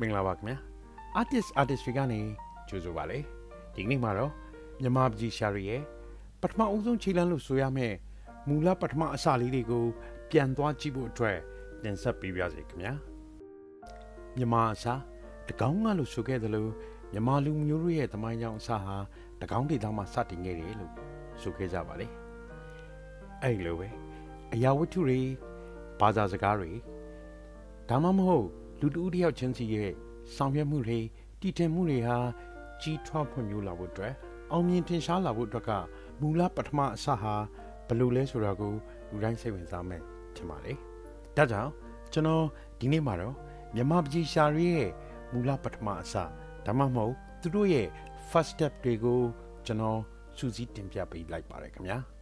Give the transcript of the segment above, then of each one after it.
မင်္ဂလာပါခင်ဗျာ artist artist တွေကနေကြိုဆိုပါလေဒီကနေ့မှာတော့မြန်မာပြည်ရှာရီရဲ့ပထမအဦးဆုံးခြေလမ်းလို့ဆိုရမယ့်မူလပထမအစလေးတွေကိုပြန်သွားကြည့်ဖို့အတွက်တင်ဆက်ပေးပါရစေခင်ဗျာမြန်မာအစားတကောင်းကလို့ဆိုခဲ့သလိုမြန်မာလူမျိုးတို့ရဲ့သမိုင်းကြောင်းအစဟာတကောင်းဒေသမှာစတင်ခဲ့တယ်လို့ဆိုခဲ့ကြပါလေအဲ့လိုပဲအရာဝတ္ထုတွေဘာသာစကားတွေဒါမှမဟုတ် လူတူတယောက်ချင်းစီရဲ့ဆောင်ရွက်မှုတွေတည်ထင်မှုတွေဟာကြီးထွားဖွံ့ဖြိုးလာဖို့အတွက်အောင်မြင်ထင်ရှားလာဖို့အတွက်ကမူလပထမအစဟာဘယ်လိုလဲဆိုတာကိုလူတိုင်းစိတ်ဝင်စားမယ်ထင်ပါတယ်။ဒါကြောင့်ကျွန်တော်ဒီနေ့မှာတော့မြန်မာပြည်ရှာရီရဲ့မူလပထမအစဒါမှမဟုတ်သူတို့ရဲ့ first step တွေကိုကျွန်တော်စူးစီးတင်ပြပေးလိုက်ပါတယ်ခင်ဗျာ။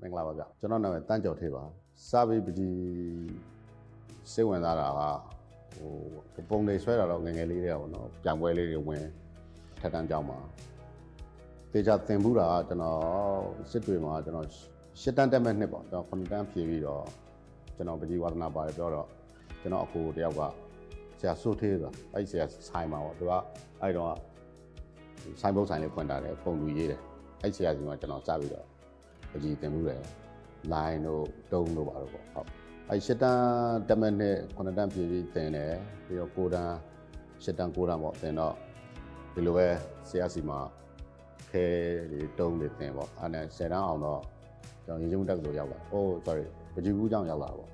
မင်္ဂလာပါဗျကျွန်တော်နာမည်တန်းကျော်ထေးပါစာပေပတိစိတ်ဝင်စားတာကဟိုပုံတွေဆွဲတာတော့ငယ်ငယ်လေးတွေကပေါ့နော်ပြန်ပွဲလေးတွေဝင်ထက်တန်းကြောင်းမှာတေချာသင်ဘူးတာကကျွန်တော်စစ်တွေမှာကျွန်တော်ရှစ်တန်းတက်မဲ့နှစ်ပေါ့ကျွန်တော်ခုနှစ်တန်းဖြည့်ပြီးတော့ကျွန်တော်ပကြီးဝါသနာပါတယ်ပြောတော့ကျွန်တော်အကိုတယောက်ကဆရာစိုးသေးဆိုတာအဲ့ဆရာဆိုင်မှာပေါ့သူကအဲ့တော့ဆိုင်ဘုတ်ဆိုင်လေးဖွင့်တာတယ်ပုံလူရေးတယ်အဲ့ဆရာကြီးကကျွန်တော်စပြီးတော့ ပကြီးတင်မှုတယ်လိုင်းတို့တုံးတို့ပါတော့ပေါ့ဟုတ်အဲရှစ်တန်းတက်မဲ့နဲ့ခုနှစ်တန်းပြည်ပြီးတင်တယ်ပြီးတော့ကိုတန်းရှစ်တန်းကိုတန်းပေါ့တင်တော့ဒီလိုပဲဆရာစီမှာခဲတွေတုံးတွေတင်ပေါ့အဲနဲ့ဆယ်တန်းအောင်တော့ကျွန်တော်ရင်ကျုံတက်ကိုရောက်လာအိုး sorry ပကြီးကူးကြောင့်ရောက်လာပေါ့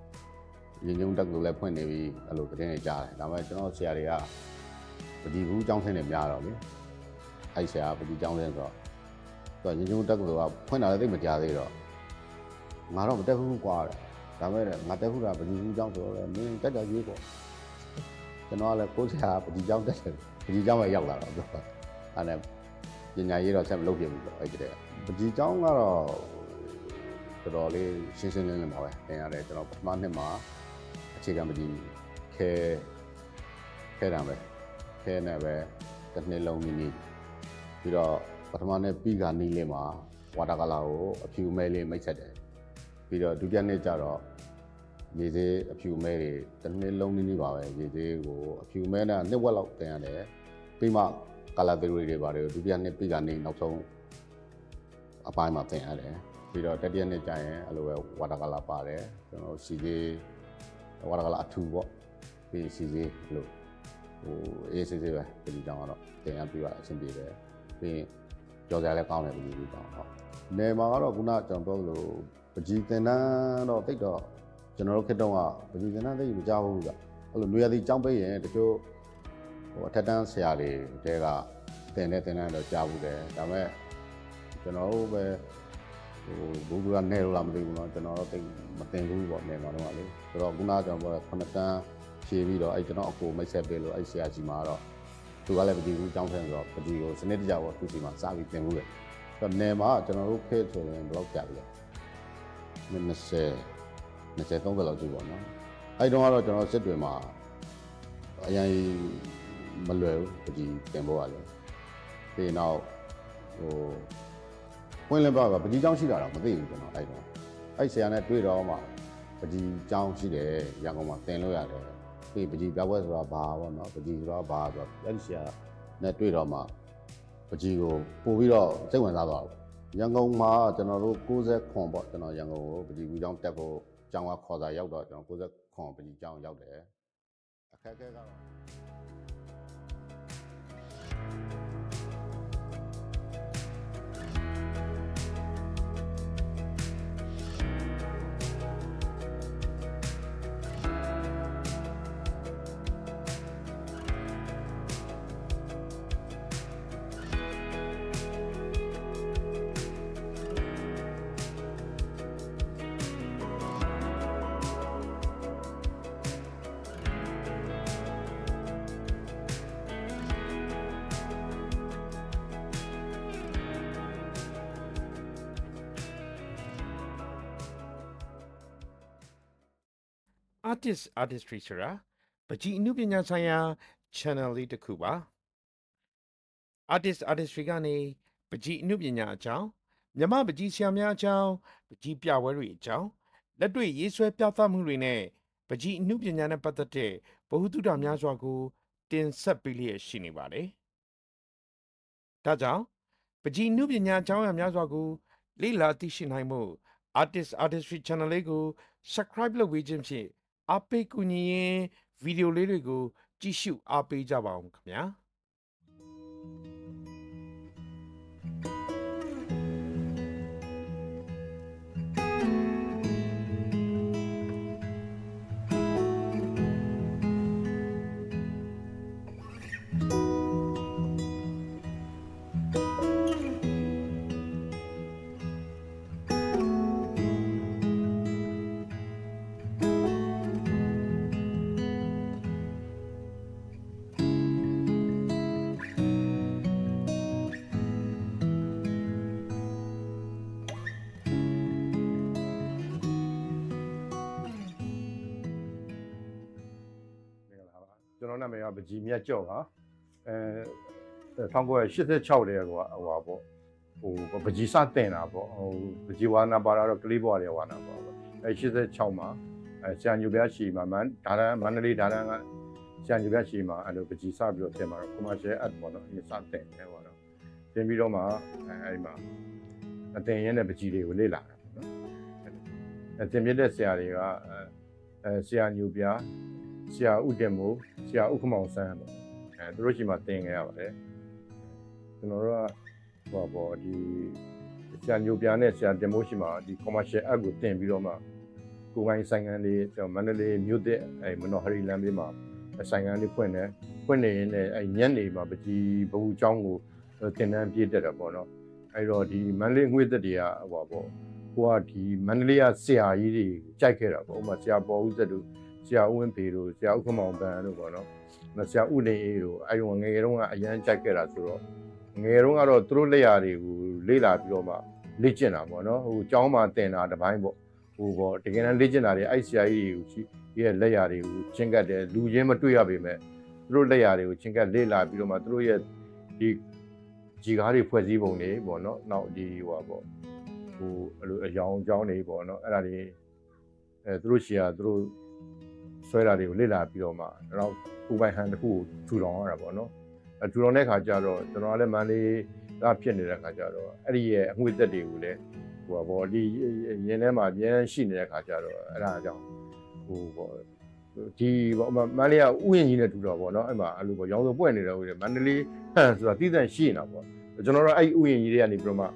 ရင်ကျုံတက်ကိုလည်းဖွင့်နေပြီအဲ့လိုတင်းနေကြားတယ်ဒါပေမဲ့ကျွန်တော်ဆရာတွေကပကြီးကူးကြောင်းဆင်းနေများတော့လေအဲ့ဆရာပကြီးကြောင်းဆင်းဆိုတော့ သူကညညတက်ကူကဖွင့်တာလည်းသိမကြသေးတော့ငါတော့မတက်ဘူးကွာဒါမဲ့ငါတက်ခုတာဗတိကြီးကျောင်းဆိုတော့မင်းတက်ကြရေးပေါ့ကျွန်တော်ကလည်းကိုယ်ဆရာဗတိကျောင်းတက်တယ်ဗတိကျောင်းပဲရောက်လာတော့ပြောတာအဲ့ဒါပညာရေးတော့ဆက်မလုပ်ပြဘူးပေါ့အဲ့ဒီတည်းပကြီးကျောင်းကတော့တော်တော်လေးရှင်းရှင်းလင်းလင်းပါပဲသင်ရတယ်ကျွန်တော်ပထမနှစ်မှာအခြေခံပကြီးခဲခဲတာပဲခဲနဲ့ပဲတစ်နှစ်လုံးနေနေပြီးတော့ ပထမနေ့ပြီးကနီးလေးမှာဝါတာကလာကိုအဖြူမဲလေးမိတ်ဆက်တယ်ပြီးတော့ဒုတိယနေ့ကျတော့ရေသေးအဖြူမဲတွေတစ်နှစ်လုံးနီးနီးပါပဲရေသေးကိုအဖြူမဲနဲ့နှစ်ဝက်လောက်တင်ရတယ်ပြီးမှကလာသရီတွေပါတယ်ဒုတိယနေ့ပြီးကနီးနောက်ဆုံးအပိုင်းမှာတင်ရတယ်ပြီးတော့တတိယနေ့ကျရင်အဲ့လိုပဲဝါတာကလာပါတယ်ကျွန်တော်စီသေးဝါတာကလာအထူပေါ့ပြီးစီသေးအဲ့လိုဟိုအေးစေးစေးပဲဒီကြောင်ကတော့တင်ရပြီးတော့အဆင်ပြေတယ်ပြီးရင် ကြော်စရာလည်းကောင်းတယ်ဘူးဘူးကောင်းဟုတ်နေမှာကတော့ခုနကျွန်တော်ပြောလို့ပကြီးတင်တန်းတော့တိတ်တော့ကျွန်တော်တို့ခက်တော့ကပကြီးတင်တန်းတိတ်မကြောက်ဘူးကအဲ့လိုနွေရသည်ကြောင်းပေးရင်တချို့ဟိုအထက်တန်းဆရာတွေတဲကတင်တဲ့တင်တန်းတော့ကြားဘူးတယ်ဒါပေမဲ့ကျွန်တော်တို့ပဲဟိုဘူးဘူးကနေလို့လားမသိဘူးเนาะကျွန်တော်တို့တိတ်မတင်ဘူးပေါ့နေမှာတော့လေဆိုတော့ခုနကျွန်တော်ပြောခုနှစ်တန်းဖြည့်ပြီးတော့အဲ့ကျွန်တော်အကိုမိတ်ဆက်ပေးလို့အဲ့ဆရာကြီးမှာတော့ သူကလည်းပကြီးဘူးကြောင်းဆင်းဆိုတော့ပကြီးကိုစနစ်တကျပေါ့သူစီမှာစပြီးတင်မှုတယ်။ဆိုတော့နယ်မှာကျွန်တော်တို့ခေတ်ဆိုရင်ဘယ်လောက်ကြာပြီလဲ။20 20 30လောက်ရှိပေါ့နော်။အဲ့တုန်းကတော့ကျွန်တော်စစ်တွေမှာအရင်မလွယ်ဘူးပကြီးတင်ဖို့ကလည်း။ပြီးနောက်ဟိုပွင့်လင်းပါကပကြီးကြောင်းရှိတာတော့မသိဘူးကျွန်တော်အဲ့တုန်း။အဲ့ဆရာနဲ့တွေ့တော့မှပကြီးကြောင်းရှိတယ်ရန်ကုန်မှာတင်လို့ရတယ် ပြီးပကြီးပြပွဲဆိုတာဘာပေါ့နော်ပကြီးဆိုတာဘာဆိုတော့အဲ့ဒီဆရာနဲ့တွေ့တော့မှပကြီးကိုပို့ပြီးတော့စိတ်ဝင်စားသွားတယ်ရန်ကုန်မှာကျွန်တော်တို့60ခွန်ပေါ့ကျွန်တော်ရန်ကုန်ကိုပကြီးကူကျောင်းတက်ဖို့ကျောင်းကခေါ်စာရောက်တော့ကျွန်တော်60ခွန်ပကြီးကျောင်းရောက်တယ်အခက်အခဲကတော့ artist artistry ဆိုတာပကြီးအမှုပညာဆိုင်ရာ channel လေးတစ်ခုပါ artist artistry ကနေပကြီးအမှုပညာအကြောင်းမြမပကြီးဆရာများအကြောင်းပကြီးပြပွဲတွေအကြောင်းလက်တွေ့ရေးဆွဲပြသမှုတွေနဲ့ပကြီးအမှုပညာနဲ့ပတ်သက်တဲ့ဗဟုသုတများစွာကို တင်ဆက်ပေးလျက်ရှိနေပါတယ်။ဒါကြောင့်ပကြီးအမှုပညာအကြောင်းအရာများစွာကိုလေ့လာသိရှိနိုင်မှု artist artistry channel လေးကို subscribe လုပ်ပေးခြင်းဖြင့် အားပေးကူညီရင်ဗီဒီယိုလေးတွေကိုကြည့်ရှုအားပေးကြပါအောင်ခင်ဗျာ။ ကျွန်တော်နာမည်ကပကြီးမြတ်ကျော်ပါအဲ1986တည်းကဟိုဟာပေါ့ဟိုပကြီးစတင်တာပေါ့ဟိုပကြီးဝါနာပါတာတော့ကလေးဘွားတွေဝါနာပါပေါ့အဲ86မှာအဲဆရာညူပြရှိမှာမန်ဒါရန်မန္တလေးဒါရန်ကဆရာညူပြရှိမှာအဲ့လိုပကြီးစပြီးတော့တင်မှာတော့ commercial ad ပေါ့နော်ဒီစတင်တယ်ပေါ့နော်တင်ပြီးတော့မှအဲအဲ့ဒီမှာအတင်ရင်းတဲ့ပကြီးတွေကိုလေ့လာတယ်ပေါ့နော်အဲတင်ပြတဲ့ဆရာတွေကအဲအဲဆရာညူပြ ဆရာဥတင်မို့ဆရာဥက္ကမောင်ဆန်းပေါ့အဲသူတို့ရှိမှသင်ခဲ့ရပါတယ်ကျွန်တော်တို့ကဟိုပေါ့ဒီဆရာညိုပြားနဲ့ဆရာတင်မို့ရှိမှဒီ commercial app ကိုသင်ပြီးတော့မှကိုယ်ပိုင်ဆိုင်ငန်းလေးကျွန်တော်မန္တလေးမြို့တဲ့အဲမနော်ဟရီလမ်းဘေးမှာဆိုင်ငန်းလေးဖွင့်တယ်ဖွင့်နေရင်လည်းအဲညနေမှာပကြီးဘဘူးကျောင်းကိုသင်တန်းပြည့်တက်တာပေါ့နော်အဲ့တော့ဒီမန္တလေးငွေသက်တွေကဟိုပေါ့ကိုကဒီမန္တလေးကဆရာကြီးတွေကြိုက်ခဲ့တာပေါ့ဥပမာဆရာပေါ်ဦးသက်တို့ ဆရာဦးဝင်းဖေတို့ဆရာဥက္ကမောင်ပန်တို့ပေါ့နော်။ဆရာဦးနေအေးတို့အဲဒီတော့ငယ်ငယ်တုန်းကအရန်ကြိုက်ခဲ့တာဆိုတော့ငယ်တုန်းကတော့သူတို့လက်ရာတွေကိုလေ့လာပြီးတော့မှလေ့ကျင့်တာပေါ့နော်။ဟိုကျောင်းမှာသင်တာတစ်ပိုင်းပေါ့။ဟိုပေါ့တကယ်တမ်းလေ့ကျင့်တာတွေအဲ့ဆရာကြီးတွေကိုရှိရဲ့လက်ရာတွေကိုချင်းကပ်တယ်လူချင်းမတွေ့ရပေမဲ့သူတို့လက်ရာတွေကိုချင်းကပ်လေ့လာပြီးတော့မှသူတို့ရဲ့ဒီဂျီကားတွေဖွဲ့စည်းပုံတွေပေါ့နော်။နောက်ဒီဟိုပါပေါ့ဟိုအဲ့လိုအယောင်အကြောင်းတွေပေါ့နော်။အဲ့ဒါတွေအဲသူတို့ရှီကသူတို့ ဆွဲတာတွေကိုလေ့လာပြီးတော့မှတော့ပူပိုင်ဟန်တစ်ခုကိုထူထောင်ရတာပေါ့နော်အဲထူထောင်တဲ့ခါကျတော့ကျွန်တော်ကလည်းမန္တလေးကဖြစ်နေတဲ့ခါကျတော့အဲ့ဒီရဲ့အငွေသက်တွေကိုလည်းဟိုပါဘောဒီရင်ထဲမှာအများရှိနေတဲ့ခါကျတော့အဲ့ဒါကြောင့်ဟိုပေါ့ဒီပေါ့မန္တလေးကဥယျာဉ်ကြီးနဲ့ထူတော့ပေါ့နော်အဲ့မှာအဲ့လိုပေါ့ရောင်စုံပွင့်နေတော့မန္တလေးဟန်ဆိုတာတည်တံ့ရှိနေတာပေါ့ကျွန်တော်တို့အဲ့ဥယျာဉ်ကြီးတွေကနေပြီးတော့မှ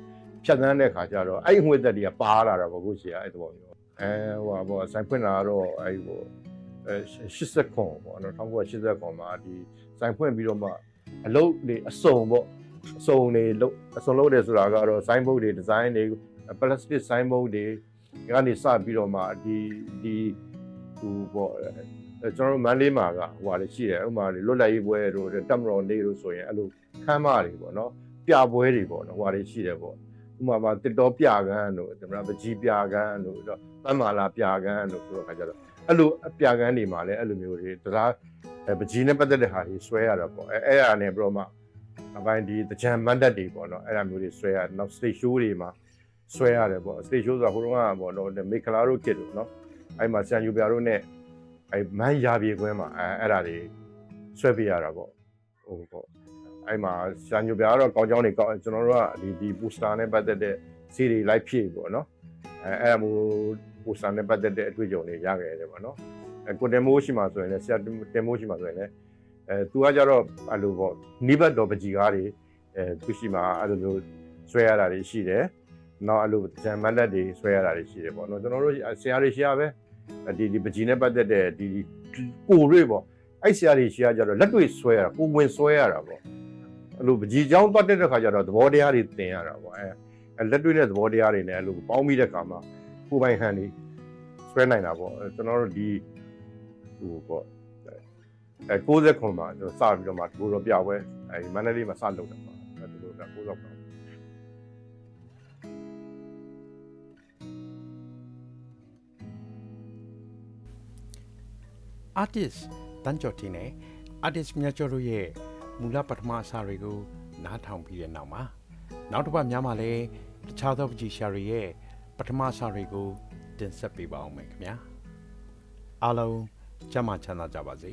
ဖြတ်သန်းတဲ့ခါကျတော့အဲ့အငွေသက်တွေကပါလာတာပေါ့ကိုရှိရအဲ့တဘောမျိုးအဲဟိုပါဘောဆိုင်ဖွင့်လာတော့အဲ့ဟို အဲ80ခွန်ပေါ့နော်1980ခွန်မှာဒီစိုင်ဖွင့်ပြီးတော့မှအလုပ်တွေအစုံပေါ့အစုံတွေလုပ်အစုံလုပ်တယ်ဆိုတာကတော့စိုင်းဘုတ်တွေဒီဇိုင်းတွေပလတ်စတစ်စိုင်းဘုတ်တွေကနေစပြီးတော့မှဒီဒီဟိုပေါ့အဲကျွန်တော်တို့မန္တလေးမှာကဟိုဟာတွေရှိတယ်ဥပမာလွတ်လပ်ရေးပွဲတို့တက်မတော်နေတို့ဆိုရင်အဲ့လိုခမ်းမတွေပေါ့နော်ပြပွဲတွေပေါ့နော်ဟိုဟာတွေရှိတယ်ပေါ့ ဥပမာတစ်တော်ပြကန်းတို့ဒါမှမဟုတ်ပကြီးပြကန်းတို့တော့ပန်းမာလာပြကန်းတို့ဆိုတော့ခါကြတော့အဲ့လိုအပြကန်းတွေမှာလည်းအဲ့လိုမျိုးတွေတရားပကြီးနဲ့ပတ်သက်တဲ့ဟာတွေဆွဲရတာပေါ့အဲအဲ့ဒါနဲ့ပြီးတော့မှအပိုင်းဒီတကြံမန်တက်တွေပေါ့နော်အဲ့ဒါမျိုးတွေဆွဲရနောက် stage show တွေမှာဆွဲရတယ်ပေါ့ stage show ဆိုတာဟိုတုန်းကပေါ့နော်မေကလာတို့ကစ်တို့နော်အဲ့မှာဆန်ယူပြာတို့နဲ့အဲ့မန်းရာပြေခွဲမှာအဲအဲ့ဒါတွေဆွဲပြရတာပေါ့ဟိုပေါ့ အဲ့မှာဆန်ယူပြာကတော့ကောင်းကြောင်းတွေကောင်းကျွန်တော်တို့ကဒီဒီ poster နဲ့ပတ်သက်တဲ့စီးတွေ live ဖြည့်ပေါ့နော်အဲအဲ့ဒါမျိုးပိုစတာနဲ့ပတ်သက်တဲ့အတွေ့အကြုံတွေရခဲ့တယ်ပေါ့နော်အဲကိုတင်မိုးရှိမှဆိုရင်လည်းဆရာတင်မိုးရှိမှဆိုရင်လည်းအဲသူကကြတော့အဲ့လိုပေါ့နိဘတ်တော်ပကြီးကားတွေအဲသူရှိမှအဲ့လိုမျိုးဆွဲရတာတွေရှိတယ်နောက်အဲ့လိုဂျမ်မလက်တွေဆွဲရတာတွေရှိတယ်ပေါ့နော်ကျွန်တော်တို့ဆရာတွေရှိရပဲဒီဒီပကြီးနဲ့ပတ်သက်တဲ့ဒီကိုရွေ့ပေါ့အဲ့ဆရာတွေရှိရကြတော့လက်တွေ့ဆွဲရတာကိုဝင်ဆွဲရတာပေါ့ အဲ့လိုပကြီးချောင်းသွားတက်တဲ့ခါကျတော့သဘောတရားတွေသင်ရတာပေါ့အဲလက်တွေ့တဲ့သဘောတရားတွေနဲ့အဲ့လိုပေါင်းပြီးတဲ့ခါမှာကိုပိုင်ခံနေဆွဲနိုင်တာပေါ့ကျွန်တော်တို့ဒီဟိုပေါ့အဲ60ခွန်မှာကျွန်တော်စပြီးတော့မှဒီလိုတော့ပြပွဲအဲဒီမန္တလေးမှာစလုပ်တာပါအဲဒီလိုက60ခွန်အာတစ်တန်ချော်တီနဲ့ artist မြတ်ကျော်တို့ရဲ့ မူလပထမအစတွေကိုနားထောင်ပြီးတဲ့နောက်မှာနောက်တစ်ပတ်များမှာလည်းတခြားသောပကြီးရှာတွေရဲ့ပထမအစတွေကိုတင်ဆက်ပေးပါအောင်မယ်ခင်ဗျာအားလုံးကျမ်းမာချမ်းသာကြပါစေ